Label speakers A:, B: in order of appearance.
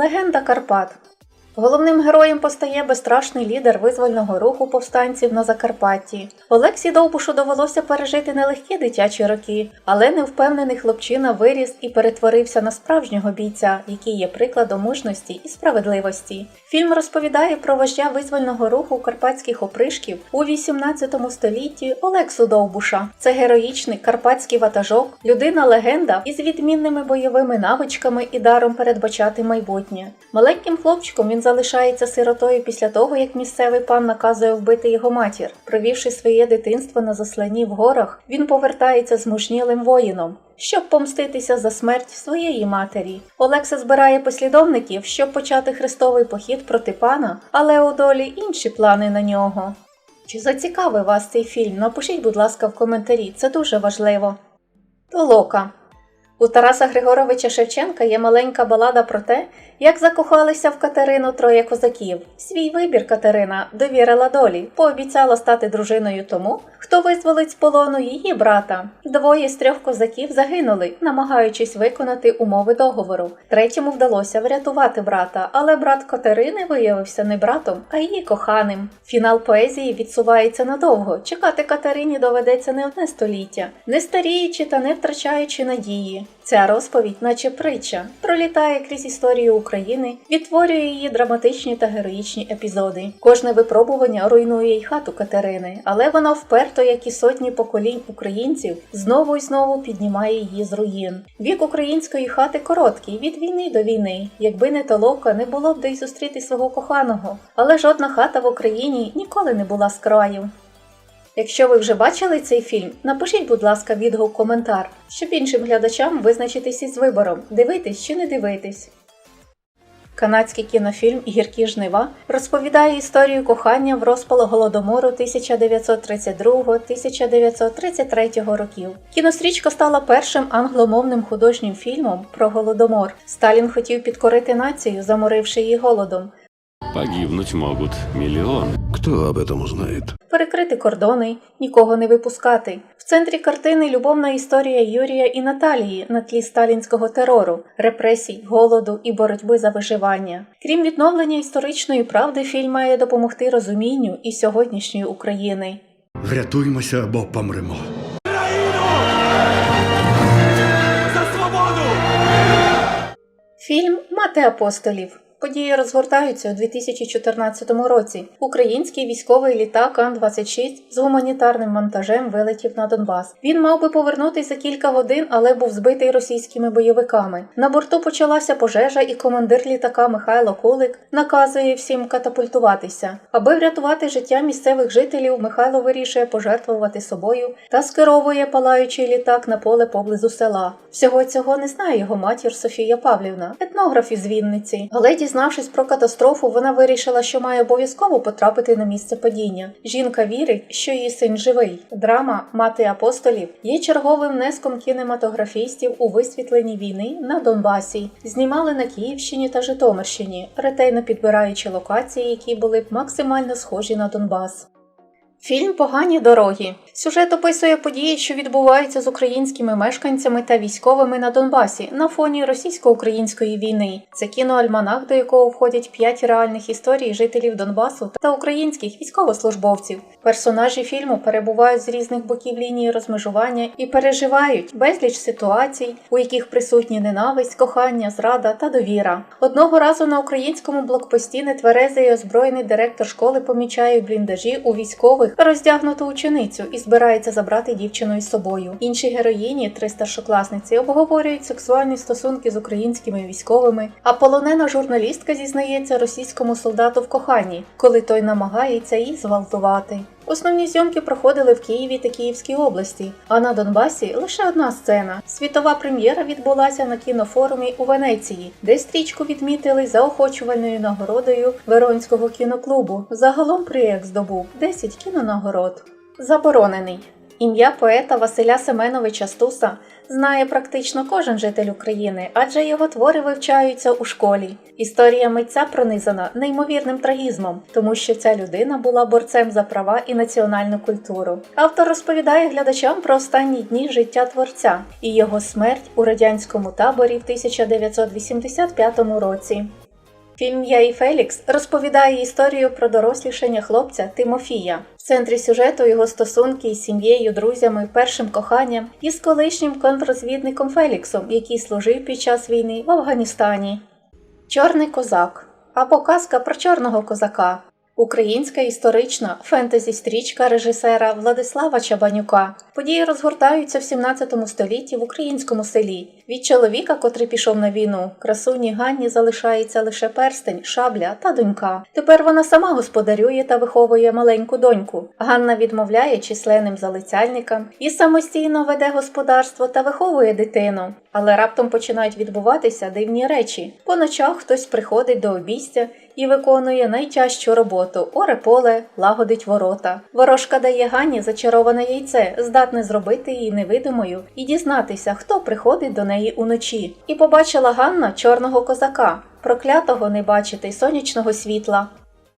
A: Легенда Карпат. Головним героєм постає безстрашний лідер визвольного руху повстанців на Закарпатті. Олексі Довбушу довелося пережити нелегкі дитячі роки, але невпевнений хлопчина виріс і перетворився на справжнього бійця, який є прикладом мужності і справедливості. Фільм розповідає про вождя визвольного руху карпатських опришків у 18 столітті Олексу Довбуша. Це героїчний карпатський ватажок, людина-легенда із відмінними бойовими навичками і даром передбачати майбутнє. Маленьким хлопчиком він залишається сиротою після того, як місцевий пан наказує вбити його матір. Провівши своє дитинство на заслані в горах, він повертається змужнілим воїном. Щоб помститися за смерть своєї матері, Олекса збирає послідовників, щоб почати хрестовий похід проти пана, але у долі інші плани на нього. Чи зацікавив вас цей фільм? Напишіть, будь ласка, в коментарі, це дуже важливо. Толока. У Тараса Григоровича Шевченка є маленька балада про те, як закохалися в Катерину троє козаків. Свій вибір Катерина довірила долі, пообіцяла стати дружиною тому, хто визволить з полону її брата. Двоє з трьох козаків загинули, намагаючись виконати умови договору. Третьому вдалося врятувати брата, але брат Катерини виявився не братом, а її коханим. Фінал поезії відсувається надовго. Чекати Катерині доведеться не одне століття, не старіючи та не втрачаючи надії. Ця розповідь, наче притча, пролітає крізь історію України, відтворює її драматичні та героїчні епізоди. Кожне випробування руйнує й хату Катерини, але вона вперто, як і сотні поколінь українців, знову і знову піднімає її з руїн. Вік української хати короткий від війни до війни. Якби не толока, не було б де й зустріти свого коханого. Але жодна хата в Україні ніколи не була з краю. Якщо ви вже бачили цей фільм, напишіть, будь ласка, відгук коментар, щоб іншим глядачам визначитись із вибором, дивитись чи не дивитись. Канадський кінофільм Гіркі жнива розповідає історію кохання в розпал голодомору 1932-1933 років. Кінострічка стала першим англомовним художнім фільмом про голодомор. Сталін хотів підкорити націю, заморивши її голодом.
B: Погибнуть могут миллионы.
C: Кто об этом узнает?
A: перекрити кордони, нікого не випускати. В центрі картини любовна історія Юрія і Наталії на тлі сталінського терору, репресій, голоду і боротьби за виживання. Крім відновлення історичної правди, фільм має допомогти розумінню і сьогоднішньої України.
C: Врятуймося або помремо.
A: Фільм Мати апостолів. Події розгортаються у 2014 році. Український військовий літак Ан-26 з гуманітарним вантажем вилетів на Донбас. Він мав би повернутися за кілька годин, але був збитий російськими бойовиками. На борту почалася пожежа, і командир літака Михайло Кулик наказує всім катапультуватися. Аби врятувати життя місцевих жителів, Михайло вирішує пожертвувати собою та скеровує палаючий літак на поле поблизу села. Всього цього не знає його матір Софія Павлівна, етнограф із Вінниці. Але дізнавшись про катастрофу, вона вирішила, що має обов'язково потрапити на місце падіння. Жінка вірить, що її син живий. Драма Мати апостолів є черговим внеском кінематографістів у висвітленні війни на Донбасі. Знімали на Київщині та Житомирщині, ретельно підбираючи локації, які були б максимально схожі на Донбас. Фільм Погані дороги. Сюжет описує події, що відбуваються з українськими мешканцями та військовими на Донбасі на фоні російсько-української війни. Це кіноальманах, до якого входять п'ять реальних історій жителів Донбасу та українських військовослужбовців. Персонажі фільму перебувають з різних боків лінії розмежування і переживають безліч ситуацій, у яких присутні ненависть, кохання, зрада та довіра. Одного разу на українському блокпості нетверезий озброєний директор школи помічає бліндажі у військових роздягнуту ученицю і збирається забрати дівчину із собою. Інші героїні, три старшокласниці, обговорюють сексуальні стосунки з українськими військовими. А полонена журналістка зізнається російському солдату в коханні, коли той намагається її зґвалтувати. Основні зйомки проходили в Києві та Київській області, а на Донбасі лише одна сцена. Світова прем'єра відбулася на кінофорумі у Венеції, де стрічку відмітили заохочувальною нагородою Веронського кіноклубу. Загалом проєкт здобув 10 кінонагород. Заборонений. Ім'я поета Василя Семеновича Стуса знає практично кожен житель України, адже його твори вивчаються у школі. Історія митця пронизана неймовірним трагізмом, тому що ця людина була борцем за права і національну культуру. Автор розповідає глядачам про останні дні життя творця і його смерть у радянському таборі в 1985 році. Фільм Я і Фелікс розповідає історію про дорослішання хлопця Тимофія. В центрі сюжету його стосунки із сім'єю, друзями, першим коханням і з колишнім контррозвідником Феліксом, який служив під час війни в Афганістані. Чорний козак або казка про чорного козака. Українська історична фентезі-стрічка режисера Владислава Чабанюка. Події розгортаються в 17 столітті в українському селі. Від чоловіка, котрий пішов на війну, красуні Ганні залишається лише перстень, шабля та донька. Тепер вона сама господарює та виховує маленьку доньку. Ганна відмовляє численним залицяльникам і самостійно веде господарство та виховує дитину. Але раптом починають відбуватися дивні речі. По ночах хтось приходить до обійстя і виконує найтяжчу роботу оре поле, лагодить ворота. Ворожка дає Ганні зачароване яйце, здатне зробити її невидимою і дізнатися, хто приходить до неї уночі. І побачила Ганна чорного козака. Проклятого не бачити сонячного світла.